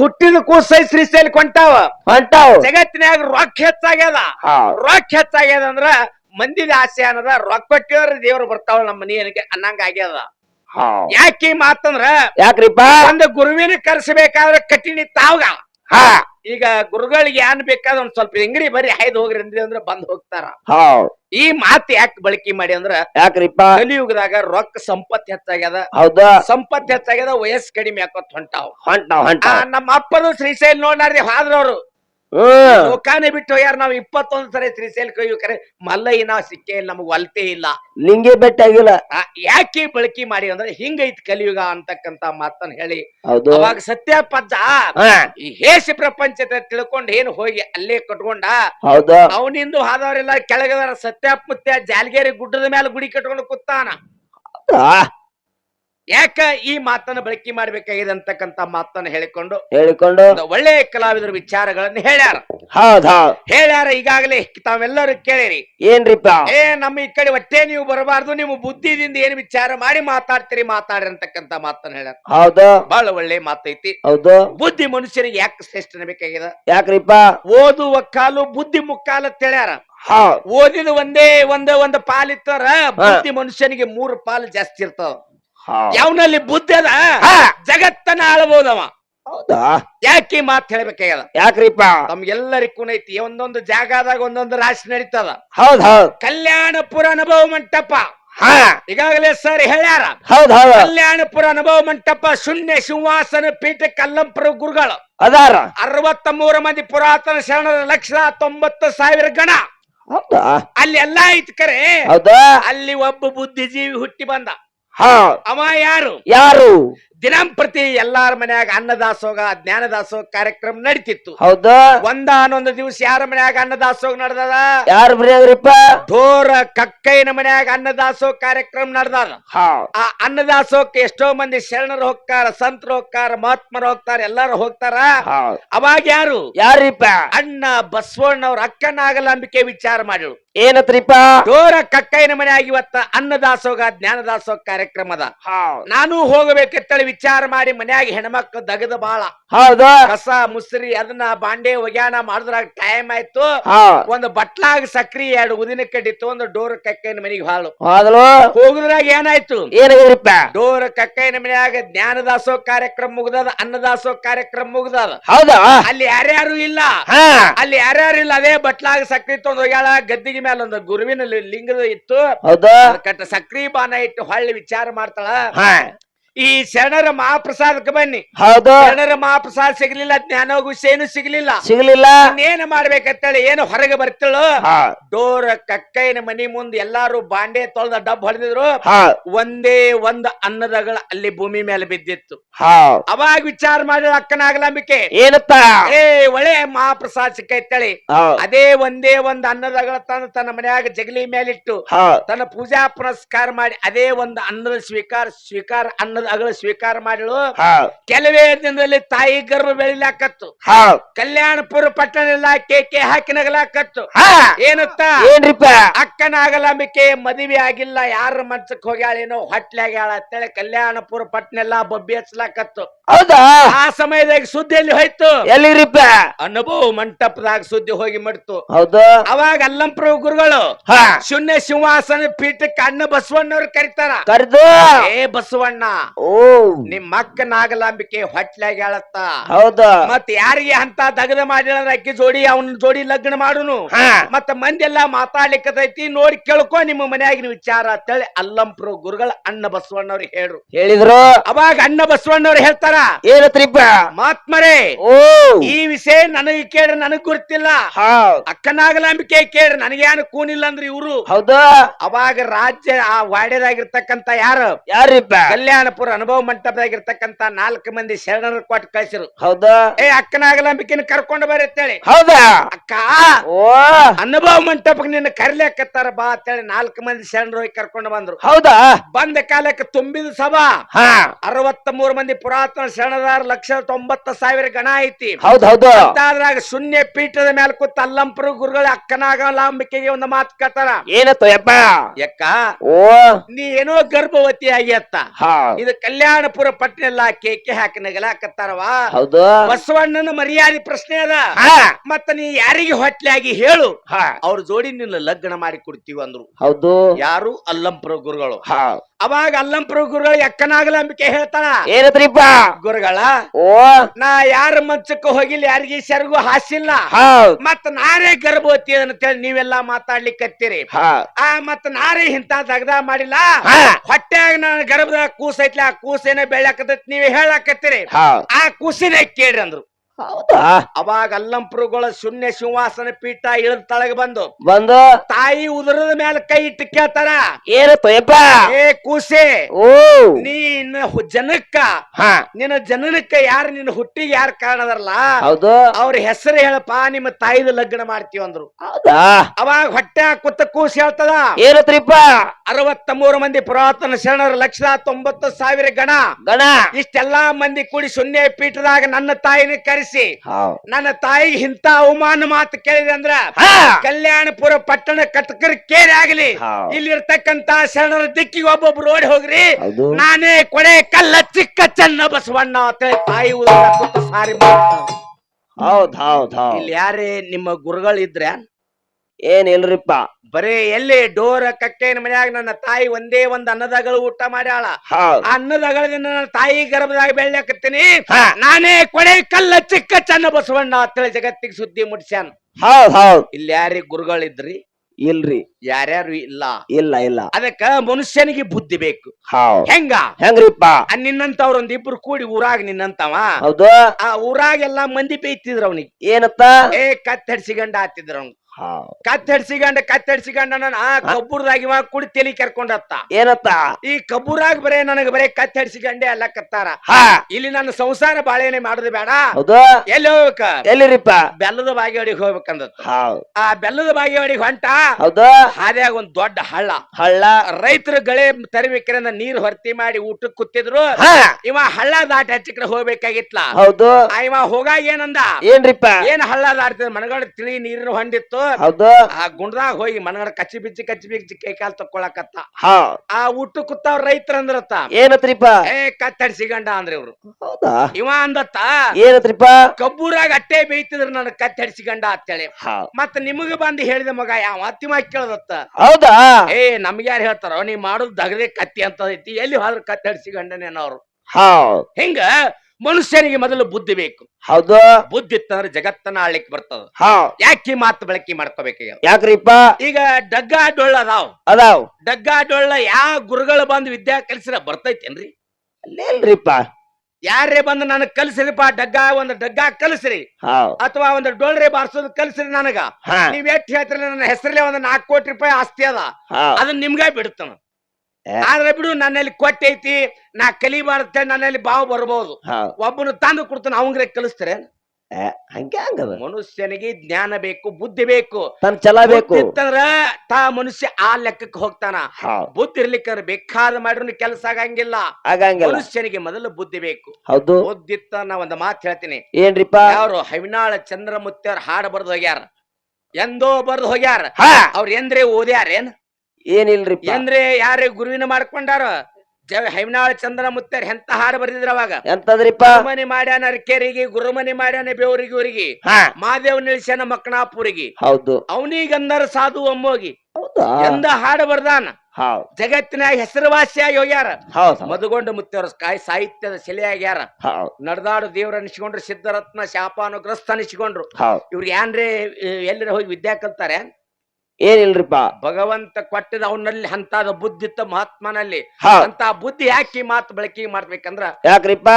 ಹುಟ್ಟಿದ ಕೂಸೈ ಶ್ರೀಶೈಲ್ ಕೊಂಟಾವ? ಹೊಂಟಾವ್ ಜಗತ್ತಿನ್ಯಾಗ ರೊಕ್ಕ ಹೆಚ್ಚಾಗ್ಯದ. ಹೌದ್ ರೊಕ್ಕ ಹೆಚ್ಚಾಗ್ಯದ ಅಂದ್ರ ಮಂದಿದ ಆಸೆ ಅನ್ನದ ರೊಕ್ಕ ಕೊಟ್ಟಿದ್ರ ದೇವ್ರು ಬರ್ತಾವ ನಮ್ಮ ಏನಕ್ಕೆ ಅನ್ನಂಗ ಆಗ್ಯದ. ಹೌದ್ ಯಾಕೆ ಈ ಮಾತಂದ್ರ ಯಾಕ್ರಿಪ್ಪ? ಒಂದು ಗುರುವಿನ ಕರ್ಸಬೇಕಾದ್ರೆ ಕಠಿಣ ತಾವ್ಗ. ಹಾ. ಈಗ ಗುರುಗಳಿಗೆ ಏನ್ ಬೇಕಾದ ಒಂದ್ ಸ್ವಲ್ಪ ಹೆಂಗ್ರಿ ಬರಿ ಹಾಯ್ದು ಹೋಗ್ರಿ ಅಂದ್ರಿ ಅಂದ್ರ ಬಂದ್ ಹೋಗ್ತಾರ. ಹೌದ್. ಈ ಮಾತು ಯಾಕೆ ಬಳಕೆ ಮಾಡಿ ಅಂದ್ರ ಯಾಕ್ರಿಪ್ಪ? ಕಲಿಯುಗದಾಗ ರೊಕ್ಕ ಸಂಪತ್ ಹೆಚ್ಚಾಗ್ಯದ. ಹೌದಾ? ಸಂಪತ್ ಹೆಚ್ಚಾಗ್ಯದ ವಯಸ್ಸು ಕಡಿಮೆ ಹಾಕೋತ್ ಹೊಂಟಾವ್. ಹೊಂಟಾವ್ ಹೊಂಟಾವ್ ನಮ್ಮ ಅಪ್ಪನು ಶ್ರೀಶೈಲ್ ನೋಡ್ರಿ ಹಾದ್ರವ್ರು. ಲೋಕಾನೆ ಬಿಟ್ಟು ಯಾರು ನಾವು ಇಪ್ಪತ್ತೊಂದ್ ಸರಿ ಶ್ರೀಶೈಲ್ ಕೈಯು ಕರೆ ಮಲ್ಲಯ್ಯ ನಾವ್ ಸಿಕ್ಕೇ ಇಲ್ಲ ನಮಗ್ ಒಲ್ತೆ ಇಲ್ಲ. ನಿಂಗೆ ಬೆಟ್ಟಾಗಿಲ್ಲ ಯಾಕೆ ಬಳಕೆ ಮಾಡಿ ಅಂದ್ರೆ ಹಿಂಗೈತ್ ಕಲಿಯುಗ ಅಂತಕ್ಕಂತ ಮಾತನ್ ಹೇಳಿ. ಅವಾಗ ಸತ್ಯ ಪದ್ದ ಹಾ. ಈ ಹೇಸಿ ಪ್ರಪಂಚದ ತಿಳ್ಕೊಂಡ್ ಏನ್ ಹೋಗಿ ಅಲ್ಲೇ ಕಟ್ಕೊಂಡ? ಅವನಿಂದು ಆದವರೆಲ್ಲ ಕೆಳಗದಾರ ಸತ್ಯ ಮುತ್ಯ ಜಾಲಗೇರಿ ಗುಡ್ಡದ ಮೇಲೆ ಗುಡಿ ಕಟ್ಕೊಂಡು ಕೂತಾನ. ಆ, ಯಾಕ ಈ ಮಾತನ್ನ ಬಳಕೆ ಮಾಡ್ಬೇಕಾಗಿದೆ ಅಂತಕ್ಕಂತ ಮಾತನ್ನ ಹೇಳಿಕೊಂಡು ಹೇಳಿಕೊಂಡು ಒಳ್ಳೆ ಕಲಾವಿದರ ವಿಚಾರಗಳನ್ನ ಹೇಳ್ಯಾರ. ಹೌದ್ ಹೇಳ್ಯಾರ ಈಗಾಗಲೇ ತಾವೆಲ್ಲರೂ ಕೇಳಿರಿ. ಏನ್ರಿಪ್ಪ? ಏ ನಮ್ಮ ಈ ಕಡೆ ಒಟ್ಟೆ ನೀವು ಬರಬಾರ್ದು ನೀವು ಬುದ್ಧಿದಿಂದ ಏನ್ ವಿಚಾರ ಮಾಡಿ ಮಾತಾಡ್ತೀರಿ ಮಾತಾಡ್ರಿ ಅಂತಕ್ಕಂತ ಮಾತನ್ನ ಹೇಳ್ಯಾರ. ಹೌದ. ಬಹಳ ಒಳ್ಳೆ ಮಾತೈತಿ. ಹೌದು. ಬುದ್ಧಿ ಮನುಷ್ಯರಿಗೆ ಯಾಕೆ ಶ್ರೇಷ್ಠ ಬೇಕಾಗಿದೆ ಯಾಕ್ರಿಪ್ಪ? ಓದುವ ಕಾಲು ಬುದ್ಧಿ ಮುಕ್ಕಾಲ ಹೇಳ್ಯಾರ. ಓದಿದ ಒಂದೇ ಒಂದ ಒಂದು ಪಾಲಿತ್ತಾರ ಬುದ್ಧಿ ಮನುಷ್ಯನಿಗೆ ಮೂರು ಪಾಲು ಜಾಸ್ತಿ ಇರ್ತಾವ. ಯಾವನಲ್ಲಿ ಬುದ್ಧಿ ಅದ? ಹಾ. ಜಗತ್ತನ್ನ ಆಳಬಹುದವ ಹೌದಾ? ಯಾಕೆ ಮಾತ್ ಹೇಳ್ಬೇಕಾಗ್ಯದ? ಯಾಕ್ರಿಪ್ಪ? ತಮ್ಗೆಲ್ಲರಿಗೂ ಐತಿ ಒಂದೊಂದು ಜಾಗದಾಗ ಒಂದೊಂದು ರಾಶಿ ನಡೀತದ. ಹೌದ್ ಹೌದ್ ಕಲ್ಯಾಣಪುರ ಅನುಭವ ಮಂಟಪ. ಹಾ. ಈಗಾಗಲೇ ಸರ್ ಹೇಳ್ಯಾರ. ಹೌದ್ ಹೌದ್ ಕಲ್ಯಾಣಪುರ ಅನುಭವ ಮಂಟಪ ಶೂನ್ಯ ಸಿಂಹಾಸನ ಪೀಠ ಕಲ್ಲಂಪುರ ಗುರುಗಳು. ಅದಾರ. ಅರವತ್ತ ಮೂರು ಮಂದಿ ಪುರಾತನ ಶರಣರ ಲಕ್ಷ ತೊಂಬತ್ತು ಸಾವಿರ ಗಣ. ಹೌದಾ? ಅಲ್ಲಿ ಎಲ್ಲಾ ಐತ್ ಕರೆ. ಹೌದಾ? ಅಲ್ಲಿ ಒಬ್ಬ ಬುದ್ಧಿಜೀವಿ ಹುಟ್ಟಿ ಬಂದ. ಹೌದ್ ಅವ ಯಾರು? ಯಾರು? ದಿನಂಪ್ರತಿ ಎಲ್ಲಾರ ಮನ್ಯಾಗ ಅನ್ನದಾಸೋಗ ಜ್ಞಾನದಾಸೋಗ ಕಾರ್ಯಕ್ರಮ ನಡೀತಿತ್ತು. ಹೌದಾ? ಒಂದಾನೊಂದು ದಿವಸ ಯಾರ ಮನ್ಯಾಗ ಅನ್ನದಾಸೋಗ ನಡೆದದ? ಯಾರು ಬರೀ ಧೋರ ಕಕ್ಕೈನ ಮನ್ಯಾಗ ಅನ್ನದಾಸೋಗ ಕಾರ್ಯಕ್ರಮ ನಡೆದದ. ಆ ಅನ್ನದಾಸೋಗಕ್ಕೆ ಎಷ್ಟೋ ಮಂದಿ ಶರಣರು ಹೋಗ್ತಾರ ಸಂತರು ಹೋಗ್ತಾರ ಮಹಾತ್ಮರು ಹೋಗ್ತಾರ ಎಲ್ಲಾರು ಹೋಗ್ತಾರ. ಅವಾಗ ಯಾರು? ಯಾರಿಪ್ಪ? ಅಣ್ಣ ಅಕ್ಕನ ಆಗಲಂಬಿಕೆ ವಿಚಾರ ಮಾಡಿಳು. ಏನತ್ರಿಪ್ಪ? ಢೋರ ಕಕ್ಕೈನ ಮನ್ಯಾಗ ಇವತ್ತ ಅನ್ನದಾಸೋಗ ಜ್ಞಾನದಾಸೋಗ ಕಾರ್ಯಕ್ರಮದ ಅದ. ನಾನು ಹೋಗಬೇಕಂತೇಳಿ ವಿಚಾರ ಮಾಡಿ ಮನ್ಯಾಗ ಹೆಣ್ಮಕ್ಳು ದಗದ ಬಾಳ. ಹೌದಾ. ಕಸ ಮುಸ್ರಿ ಅದನ್ನ ಬಾಂಡೆ ಒಗ್ಯಾಣ ಮಾಡಿದ್ರಾಗ ಟೈಮ್ ಆಯ್ತು. ಒಂದು ಬಟ್ಲಾಗ ಸಕ್ರಿ ಎರಡು ಉದಿನ ಕಡ್ಡಿ ತಗೊಂಡು ಡೋರ್ ಕಕ್ಕೈನ ಮನೆಗೆ ಹಾಳು ಹೌದಲ್ವ? ಹೋಗುದ್ರಾಗ ಏನಾಯ್ತು? ಡೋರ್ ಕಕ್ಕೈನ ಮನ್ಯಾಗ ಜ್ಞಾನದಾಸೋ ಕಾರ್ಯಕ್ರಮ ಮುಗ್ದದ ಅನ್ನದಾಸೋ ಕಾರ್ಯಕ್ರಮ ಮುಗ್ದದ. ಹೌದಾ? ಅಲ್ಲಿ ಯಾರ್ಯಾರು ಇಲ್ಲ? ಅಲ್ಲಿ ಯಾರ್ಯಾರು ಇಲ್ಲ? ಅದೇ ಬಟ್ಲಾಗ ಸಕ್ರಿ ತಗೊಂಡ್ ಹೋಗ್ಯಾಳ ಗದ್ದಿಗೆ ಮೇಲೆ ಒಂದು ಗುರುವಿನ ಲಿಂಗದ ಇತ್ತು. ಹೌದಾ? ಕಟ್ಟ ಸಕ್ರಿ ಬಾನ ಇಟ್ಟು ಹೊಳ್ಳಿ ವಿಚಾರ ಮಾಡ್ತಾಳ. ಈ ಶರಣರ ಮಹಾಪ್ರಸಾದಕ್ಕೆ ಬನ್ನಿ. ಹೌದು. ಶರಣರ ಮಹಾಪ್ರಸಾದ ಸಿಗ್ಲಿಲ್ಲ ಜ್ಞಾನೋಗುಷ ಏನು ಸಿಗ್ಲಿಲ್ಲ. ಸಿಗ್ಲಿಲ್ಲ. ಏನು ಮಾಡ್ಬೇಕಂತೇಳಿ ಏನು ಹೊರಗೆ ಬರ್ತಾಳು? ಡೋರ ಕಕ್ಕೈನ ಮನಿ ಮುಂದೆ ಎಲ್ಲಾರು ಬಾಂಡೆ ತೊಳ್ದ ಡಬ್ ಹೊಡೆದಿದ್ರು. ಒಂದೇ ಒಂದು ಅನ್ನದಗಳ ಅಲ್ಲಿ ಭೂಮಿ ಮೇಲೆ ಬಿದ್ದಿತ್ತು. ಅವಾಗ ವಿಚಾರ ಮಾಡಿದ ಅಕ್ಕನಾಗಲಾಂಬಿಕೆ. ಏನಪ್ಪ? ಏ ಒಳ್ಳೆ ಮಹಾಪ್ರಸಾದ ಸಿಕ್ಕೈತೇಳಿ. ಅದೇ ಒಂದೇ ಒಂದು ಅನ್ನದಗಳ ತಂದು ತನ್ನ ಮನೆಯಾಗ ಜಗಲಿ ಮೇಲಿಟ್ಟು ತನ್ನ ಪೂಜಾ ಪುನಸ್ಕಾರ ಮಾಡಿ ಅದೇ ಒಂದು ಅನ್ನದ ಸ್ವೀಕಾರ ಸ್ವೀಕಾರ ಅನ್ನದ ಅಗಳ ಸ್ವೀಕಾರ ಮಾಡಿಳು. ಕೆಲವೇ ದಿನದಲ್ಲಿ ತಾಯಿ ಗರ್ಭ ಬೆಳಿಲಾಕತ್ತು ಕಲ್ಯಾಣಪುರ ಪಟ್ಟಣ ಕೇಕೆ ಹಾಕಿ ನಗಲಾಕತ್ತು. ಏನತ್ತ? ಏನ್ರಿಪ್ಪ? ಅಕ್ಕನಾಗಲಾಂಬಿಕೆ ಮದುವೆ ಆಗಿಲ್ಲ ಯಾರ ಮನ್ಸಕ್ ಹೋಗ್ಯಾಳೇನೋ ಹೊಟ್ಲಾಗ್ಯಾಳ ಅಂತೇಳಿ ಕಲ್ಯಾಣಪುರ ಪಟ್ಟಣ ಎಲ್ಲಾ ಬಬ್ಬಿ ಹಚ್ಲಾಕತ್ತು ಹೌದಾ? ಆ ಸಮಯದಾಗ ಸುದ್ದಿ ಎಲ್ಲಿ ಹೋಯ್ತು? ಎಲ್ಲಿರಿಪ್ಪ? ಅನುಭವ ಮಂಟಪದಾಗ ಸುದ್ದಿ ಹೋಗಿ ಮಾಡ್ತು. ಹೌದು. ಅವಾಗ ಅಲ್ಲಂಪ್ರ ಗುರುಗಳು ಶೂನ್ಯ ಸಿಂಹಾಸನ ಪೀಠಕ್ಕೆ ಅಣ್ಣ ಬಸವಣ್ಣವ್ರು ಕರಿತಾರ. ಕರ್ದು? ಏ ಬಸವಣ್ಣ ಓ. ನಿಮ್ಮ ಅಕ್ಕ ನಾಗಲಾಂಬಿಕೆ ಹೊಟ್ಲಾಗ್ಯಾಳತ್ತ ಹೌದಾ? ಮತ್ ಯಾರಿಗೆ ಅಂತ ದಗದ ಮಾಡಿಲ್ಲ ಅಕ್ಕಿ ಜೋಡಿ ಅವನ ಜೋಡಿ ಲಗ್ನ ಮಾಡುನು? ಹಾ. ಮತ್ತ ಮಂದಿ ಎಲ್ಲಾ ಮಾತಾಡ್ಲಿಕ್ಕದೈತಿ ನೋಡಿ ಕೇಳ್ಕೊ ನಿಮ್ಮ ಮನ್ಯಾಗಿನ ವಿಚಾರ ಅಂತೇಳಿ ಅಲ್ಲಂಪ್ರು ಗುರುಗಳ ಅಣ್ಣ ಬಸವಣ್ಣವ್ರಿಗೆ ಹೇಳ್ರು. ಹೇಳಿದ್ರು? ಅವಾಗ ಅಣ್ಣ ಬಸವಣ್ಣವ್ರು ಹೇಳ್ತಾರ ಏನತ್ರಿಪ್ಪ ಮಾತ್ಮರೇ ಓ. ಈ ವಿಷಯ ನನಗೆ ಕೇಳ್ರೆ ನನಗ್ ಗೊತ್ತಿಲ್ಲ ಅಕ್ಕ ನಾಗಲಾಂಬಿಕೆ ಕೇಳ್ರಿ ನನಗೇನು ಕೂನಿಲ್ಲ ಅಂದ್ರೆ ಇವ್ರು? ಹೌದಾ? ಅವಾಗ ರಾಜ್ಯ ಆ ವಾಡ್ಯದಾಗಿರ್ತಕ್ಕಂತ ಯಾರು? ಯಾರಿಪ್ಪ? ಕಲ್ಯಾಣಪುರ ಅನುಭವ ಮಂಟಪದಾಗಿರ್ತಕ್ಕಂತ ನಾಲ್ಕು ಮಂದಿ ಶರಣರು ಕೊಟ್ಟು ಕಳಿಸಿರು. ಹೌದಾ? ಏ ಅಕ್ಕನಾಗಲಾಂಬಿಕೆನ ಕರ್ಕೊಂಡು ಬರತ್ತೇಳಿ. ಹೌದಾ? ಅಕ್ಕ ಓ. ಅನುಭವ ಮಂಟಪಕ್ಕೆ ನಿನ್ನ ಕರಿಲಿಕ್ಕತ್ತಾರ ಬಾ ಅಂತೇಳಿ ನಾಲ್ಕು ಮಂದಿ ಶರಣರು ಹೋಗಿ ಕರ್ಕೊಂಡು ಬಂದ್ರು. ಹೌದಾ? ಬಂದ ಕಾಲಕ್ಕೆ ತುಂಬಿದ ಸಭಾ. ಹಾ. ಅರವತ್ತ ಮೂರು ಮಂದಿ ಪುರಾತನ ಶರಣದಾರ ಲಕ್ಷ ತೊಂಬತ್ತ ಸಾವಿರ ಗಣ ಐತಿ. ಹೌದ್ ಹೌದು. ಅದ್ರಾಗ ಶೂನ್ಯ ಪೀಠದ ಮೇಲೆ ಕೂತ ಅಲ್ಲಂಪುರ ಗುರುಗಳ ಅಕ್ಕನಾಗಲಾಂಬಿಕೆಗೆ ಒಂದು ಮಾತು ಕೇಳ್ತಾರ. ಏನತ್ತು ಯಪ್ಪ ಯಕ್ಕ ಓ. ನೀ ಏನೋ ಗರ್ಭವತಿ ಆಗಿ ಹಾ. ಇದು ಕಲ್ಯಾಣಪುರ ಪಟ್ಟಣೆಲ್ಲ ಕೇಕೆ ಹಾಕಿ ನಗಲಾಕತ್ತಾರವಾ ಹೌದು. ಬಸವಣ್ಣನ ಮರ್ಯಾದೆ ಪ್ರಶ್ನೆ ಅದ. ಹಾ. ಮತ್ತ ನೀ ಯಾರಿಗೆ ಹೊಟ್ಲಾಗಿ ಹೇಳು. ಹಾ. ಅವ್ರ ಜೋಡಿ ನಿನ್ನ ಲಗ್ನ ಮಾಡಿ ಕೊಡ್ತೀವಿ ಅಂದ್ರು. ಹೌದು. ಯಾರು? ಅಲ್ಲಂಪುರ ಗುರುಗಳು ಅವಾಗ ಅಲ್ಲಂಪುರ ಗುರುಗಳು ಎಕ್ಕನಾಗಲಂಬಿಕೆ ಹೇಳ್ತಾಳ ಏನತ್ರಿಪ್ಪ ಗುರುಗಳ ಓ. ನಾ ಯಾರ ಮಂಚಕ್ಕೆ ಹೋಗಿಲ್ಲ ಯಾರಿಗೆ ಸೆರಗು ಹಾಸಿಲ್ಲ. ಮತ್ತ ನಾರೇ ಗರ್ಭವತಿ ಅಂತೇಳಿ ನೀವೆಲ್ಲಾ ಮಾತಾಡ್ಲಿಕ್ಕತ್ತೀರಿ ಆ ಮತ್ತ ನಾರೇ ಇಂತ ದಗದ ಮಾಡಿಲ್ಲ. ಹೊಟ್ಟೆಯಾಗ ನಾನು ಗರ್ಭದ ಕೂಸೈತ್ಲ ಆ ಕೂಸೇನ ಬೆಳ್ಳಕತ್ತೈತಿ ನೀವ್ ಹೇಳಾಕತ್ತೀರಿ. ಆ ಕೂಸಿನ ಕೇಳ್ರಿ ಅಂದ್ರು. ಹೌದಾ. ಅವಾಗ ಅಲ್ಲಂಪುರಗಳ ಶೂನ್ಯ ಸಿಂಹಾಸನ ಪೀಠ ಇಳಿದ ತಳಗ ಬಂದು ಬಂದು? ತಾಯಿ ಉದರದ ಮೇಲೆ ಕೈ ಇಟ್ಟು ಕೇಳ್ತಾರ ಏನು ಏ ಕೂಸೆ ಓ. ನೀನ್ ಜನಕ್ಕ ಹಾ. ನಿನ್ನ ಜನನಕ್ಕ ಯಾರು ನಿನ್ನ ಹುಟ್ಟಿಗೆ ಯಾರು ಕಾರಣದಾರಲ್ಲ ಹೌದು. ಅವ್ರ ಹೆಸರು ಹೇಳಪ್ಪ ನಿಮ್ಮ ತಾಯಿದ ಲಗ್ನ ಮಾಡ್ತೀವಿ ಅಂದ್ರು. ಹೌದಾ. ಅವಾಗ ಹೊಟ್ಟೆ ಕುತ್ತ ಕೂಸಿ ಹೇಳ್ತದ ಏನತ್ರಿಪ್ಪ ಅರವತ್ತ ಮೂರು ಮಂದಿ ಪುರಾತನ ಶರಣರು ಲಕ್ಷ ತೊಂಬತ್ತು ಸಾವಿರ ಗಣ. ಗಣ. ಇಷ್ಟೆಲ್ಲಾ ಮಂದಿ ಕೂಡಿ ಶೂನ್ಯ ಪೀಠದಾಗ ನನ್ನ ತಾಯಿನ ಕರೆಸಿ ಹೌದ್ ನನ್ನ ತಾಯಿಗೆ ಇಂತ ಅವಮಾನ ಮಾತು ಕೇಳಿದೆ ಅಂದ್ರ ಕಲ್ಯಾಣಪುರ ಪಟ್ಟಣ ಕಟಕರ್ ಕೇರಿ ಆಗಲಿ. ಇಲ್ಲಿರ್ತಕ್ಕಂತ ಶರಣರ ದಿಕ್ಕಿಗೆ ಒಬ್ಬೊಬ್ರು ಓಡಿ ಹೋಗ್ರಿ. ನಾನೇ ಕೊಡೆ ಕಲ್ಲ ಚಿಕ್ಕ ಚೆನ್ನ ಬಸವಣ್ಣ ಅಂತ ತಾಯಿ ಸಾರಿ. ಹೌದ್ ಹೌದ್ ಹೌದ್. ಇಲ್ಲಿ ಯಾರೇ ನಿಮ್ಮ ಗುರುಗಳಿದ್ರೆ ಏನಿಲ್ರಿಪ್ಪ ಬರೀ ಎಲ್ಲಿ ಡೋರ ಕಕ್ಕೇನ ಮನ್ಯಾಗ ನನ್ನ ತಾಯಿ ಒಂದೇ ಒಂದ್ ಅನ್ನದಗಳು ಊಟ ಮಾಡ್ಯಾಳ. ಆ ಅನ್ನದಗಳದಿಂದ ನನ್ನ ತಾಯಿ ಗರ್ಭದಾಗ ಬೆಳ್ಯಾಕತ್ತೀನಿ. ನಾನೇ ಕೊಡೆ ಕಲ್ಲ ಚಿಕ್ಕ ಚನ್ನ ಬಸವಣ್ಣ ಅಂತೇಳಿ ಜಗತ್ತಿಗೆ ಸುದ್ದಿ ಮುಟ್ಸ್ಯಾನ. ಹೌದ್ ಹೌದ್. ಇಲ್ಲಿ ಯಾರೇ ಗುರುಗಳಿದ್ರಿ? ಇಲ್ರಿ. ಯಾರ್ಯಾರು ಇಲ್ಲ. ಇಲ್ಲ ಇಲ್ಲ. ಅದಕ್ಕ ಮನುಷ್ಯನಿಗೆ ಬುದ್ಧಿ ಬೇಕು. ಹೆಂಗ? ಹೆಂಗ್ರಿಪ್ಪ? ನಿನ್ನಂತ ನಿನ್ನಂತವ್ರ ಒಂದ್ ಇಬ್ರು ಕೂಡಿ ಊರಾಗ ನಿನ್ನಂತವ. ಹೌದು. ಆ ಊರಾಗೆಲ್ಲಾ ಮಂದಿ ಬೈತಿದ್ರ ಅವನಿಗೆ. ಏನತ್ತ? ಏ ಕತ್ತಡ್ಸಿಗಂಡ ಆತಿದ್ರ ಅವ್ನು. ಹೌದ್ ಕತ್ತಡಿಸಿಗಂಡ ಕತ್ತಡ್ಸಿಗಂಡ ನಾನು ಆ ಕಬ್ಬುರ್ದಾಗಿವ ಕುಡಿ ತಲಿ ಕರ್ಕೊಂಡತ್ತ. ಏನತ್ತ? ಈ ಕಬ್ಬುರಾಗ ಬರೇ ನನಗ ಬರೇ ಕತ್ತಡಿಸಿಗಂಡೆ ಅಲ್ಲ ಕತ್ತಾರ. ಇಲ್ಲಿ ನನ್ನ ಸಂಸಾರ ಬಾಳೆನೆ ಮಾಡುದು ಬೇಡ. ಎಲ್ಲಿ ಹೋಗ್ಬೇಕ? ಎಲ್ಲಿರಿಪ್ಪ? ಬೆಲ್ಲದ ಬಾಗೇವಾಡಿಗೆ ಹೋಗ್ಬೇಕಂದತ್ತ ಹೌದ್. ಆ ಬೆಲ್ಲದ ಬಾಗೇವಾಡಿಗೆ ಹೊಂಟ. ಹೌದು. ಹಾದ್ಯಾಗ ಒಂದ್ ದೊಡ್ಡ ಹಳ್ಳ. ಹಳ್ಳ. ರೈತರು ಗಳೆ ತರಬೇಕ್ರೆ ನೀರ್ ಹೊರ್ತಿ ಮಾಡಿ ಊಟಕ್ಕೆ ಕೂತಿದ್ರು. ಇವ ಹಳ್ಳ ದಾಟ ಹಚ್ಚಿಕ್ರೆ ಹೋಗ್ಬೇಕಾಗಿತ್ಲ. ಹೌದು. ಇವ ಹೋಗಾಗ ಏನಂದ? ಏನ್ರಿಪ್ಪ? ಏನ್ ಹಳ್ಳ ದಾಟ್ತದ? ಮನಗಳ ತಿಳಿ ನೀರಿನ ಹೊಂದಿತ್ತು. ಹೌದು. ಆ ಗುಂಡದಾಗ ಹೋಗಿ ಮನಗಡ ಕಚ್ಚಿ ಬಿಚ್ಚಿ ಕಚ್ಚಿ ಬಿಚ್ಚಿ ಕೈ ಕಾಲ್ ತಕ್ಕೊಳಕತ್ತ. ಹೌದ್ ಆ ಊಟ ಕೂತಾವ್ ರೈತರ ಅಂದ್ರತ್ತ ಏನತ್ರಿಪ್ಪ? ಏ ಕತ್ತಡಿಸಿಗಂಡ ಅಂದ್ರೆ ಇವ್ರು. ಹೌದಾ? ಇವ ಅಂದತ್ತ ಏನತ್ರಿಪ್ಪ? ಕಬ್ಬೂರಾಗ ಅಟ್ಟೆ ಬೇಯ್ತಿದ್ರ ನನ್ ಕತ್ತಡಿಸಿಗಂಡ ಅಂತೇಳಿ. ಹಾ. ಮತ್ತ ನಿಮಗ ಬಂದು ಹೇಳಿದ ಮಗ ಯಾವ ಅತ್ತಿ ಮಾಕ್ ಕೇಳದತ್ತ? ಹೌದಾ? ಏ ನಮ್ಗೆ ಯಾರು ಹೇಳ್ತಾರೋ ನೀ ಮಾಡುದ್ ದಗದೆ ಕತ್ತಿ ಅಂತ ಐತಿ ಎಲ್ಲಿ ಹೋದ್ರ ಸಿಗಂಡನೆನವರು ಹಾ. ಹಿಂಗ ಮನುಷ್ಯನಿಗೆ ಮೊದಲು ಬುದ್ಧಿ ಬೇಕು. ಹೌದು. ಬುದ್ಧಿ ಇತ್ತಂದ್ರೆ ಜಗತ್ತನ್ನ ಆಳ್ಲಿಕ್ ಬರ್ತದ. ಹಾ. ಯಾಕೆ ಮಾತು ಬಳಕೆ ಮಾಡ್ಕೋಬೇಕು ಯಾಕ್ರಿಪ್ಪ? ಈಗ ಡಗ್ಗಾ ಡೊಳ್ಳ ಅದಾವ್. ಅದಾವ್. ಡಗ್ಗಾ ಡೊಳ್ಳ ಯಾವ ಗುರುಗಳು ಬಂದು ವಿದ್ಯಾ ಕಲಿಸಿರ ಬರ್ತೈತೇನ್ರಿ? ಅಲ್ಲೇಲ್ರಿಪ್ಪ ಯಾರೇ ಬಂದು ನನಗ್ ಕಲಿಸ್ರಿಪ್ಪ ಡಗ್ಗ ಒಂದ್ ಡಗ್ಗ ಕಲಿಸ್ರಿ. ಅಥವಾ ಒಂದ್ ಡೊಳ್ರೆ ಬಾರ್ಸೋದ್ ಕಲಿಸ್ರಿ ನನಗ. ನೀವ್ ಎಷ್ಟ್ ಹೇಳ್ತೀರ ನನ್ನ ಹೆಸರಲ್ಲೇ ಒಂದ್ ನಾಲ್ಕು ಕೋಟಿ ರೂಪಾಯಿ ಆಸ್ತಿ ಅದ. ಅದನ್ನ ನಿಮ್ಗೆ ಬಿಡುತ್ತಾನ. ಏ. ಆದ್ರೆ ಬಿಡು ನನ್ನಲ್ಲಿ ಕೊಟ್ಟೈತಿ ನಾ ಕಲಿಬಾರತ್ತೆ ನನ್ನಲ್ಲಿ ಬಾವು ಬರ್ಬೋದು. ಹೌದ್ ಒಬ್ಬನು ತಂದು ಕೊಡ್ತಾನ ಅವಂಗ್ರೆ ಕಲಿಸ್ತಾರೆ. ಹಂಗೆ ಹಂಗದ. ಮನುಷ್ಯನಿಗೆ ಜ್ಞಾನ ಬೇಕು ಬುದ್ಧಿ ಬೇಕು. ತನ್ ಚಲ ಬೇಕು. ಇತ್ತಂದ್ರ ತಾ ಮನುಷ್ಯ ಆ ಲೆಕ್ಕಕ್ಕೆ ಹೋಗ್ತಾನ. ಹೌದ್ ಬುದ್ಧಿ ಇರ್ಲಿಕ್ಕಂದ್ರ ಬೇಕಾದ ಮಾಡ್ರು ಕೆಲಸ ಆಗಂಗಿಲ್ಲ. ಆಗಂಗಿಲ್ಲ. ಮನುಷ್ಯನಿಗೆ ಮೊದಲು ಬುದ್ಧಿ ಬೇಕು. ಹೌದು. ಬುದ್ಧಿ ಇತ್ತ ನಾ ಒಂದ್ ಮಾತು ಹೇಳ್ತೀನಿ. ಏನ್ರಿಪ್ಪ? ಯಾರು ಹವಿನಾಳ ಚಂದ್ರಮುತ್ಯವ್ರ ಹಾಡು ಬರ್ದು ಹೋಗ್ಯಾರ? ಎಂದೋ ಬರ್ದು ಹೋಗ್ಯಾರ? ಹಾ. ಅವ್ರ ಎಂದ್ರೆ ಓದ್ಯಾರೇನ್? ಏನಿಲ್ರಿಪ್ಪ? ಅಂದ್ರೆ ಯಾರೇ ಗುರುವಿನ ಮಾಡ್ಕೊಂಡಾರ ಹೈಮನಾಳ ಚಂದ್ರ ಮುತ್ತರ್ ಎಂತ ಹಾಡು ಬರ್ದಿದ್ರ ಅವಾಗ? ಎಂತದ್ರಿಪ್ಪ? ಗುರುಮನಿ ಮಾಡ್ಯಾನ ಅರ್ಕೆರಿಗೆ ಗುರುಮನಿ ಮಾಡ್ಯಾನ ಬೇವರಿಗೆ ಊರಿಗೆ ಹಾ. ಮಾದೇವ್ ನಿಲ್ಸ್ಯಾನ ಮಕ್ಕಣಾಪುರಿಗೆ ಹೌದು. ಅವನಿಗಂದರ ಸಾಧು ಅಮ್ಮೋಗಿ ಹೌದಾ? ಎಂದ ಹಾಡು ಬರ್ದಾನ? ಹೌದ್ ಜಗತ್ತಿನಾಗ ಹೆಸರುವಾಸಿಯಾಗಿ ಹೋಗ್ಯಾರ. ಹೌದ್. ಮುತ್ತವರ ಕಾಯಿ ಸಾಹಿತ್ಯದ ಶಿಲೆಯಾಗ್ಯಾರ. ಹೌದ್ ನಡೆದಾಡು ದೇವ್ರ ಅನಿಸಿಕೊಂಡ್ರು ಸಿದ್ಧರತ್ನ ಶಾಪಾನುಗ್ರಸ್ತ ಅನಿಸಿಕೊಂಡ್ರು. ಹೌದ್ ಇವ್ರಿಗೆ ಏನ್ರಿ ಎಲ್ಲರ ಹೋಗಿ ವಿದ್ಯಾ ಕಲ್ತಾರೆ ಏನಿಲ್ರಿಪ್ಪ ಭಗವಂತ ಕೊಟ್ಟಿದ ಅವನಲ್ಲಿ ಅಂತಾದ ಬುದ್ಧಿತ್ತ ಮಹಾತ್ಮನಲ್ಲಿ. ಅಂತ ಬುದ್ಧಿ ಯಾಕೆ ಮಾತು ಬಳಕೆ ಮಾಡ್ಬೇಕಂದ್ರ ಯಾಕ್ರಿಪ್ಪ?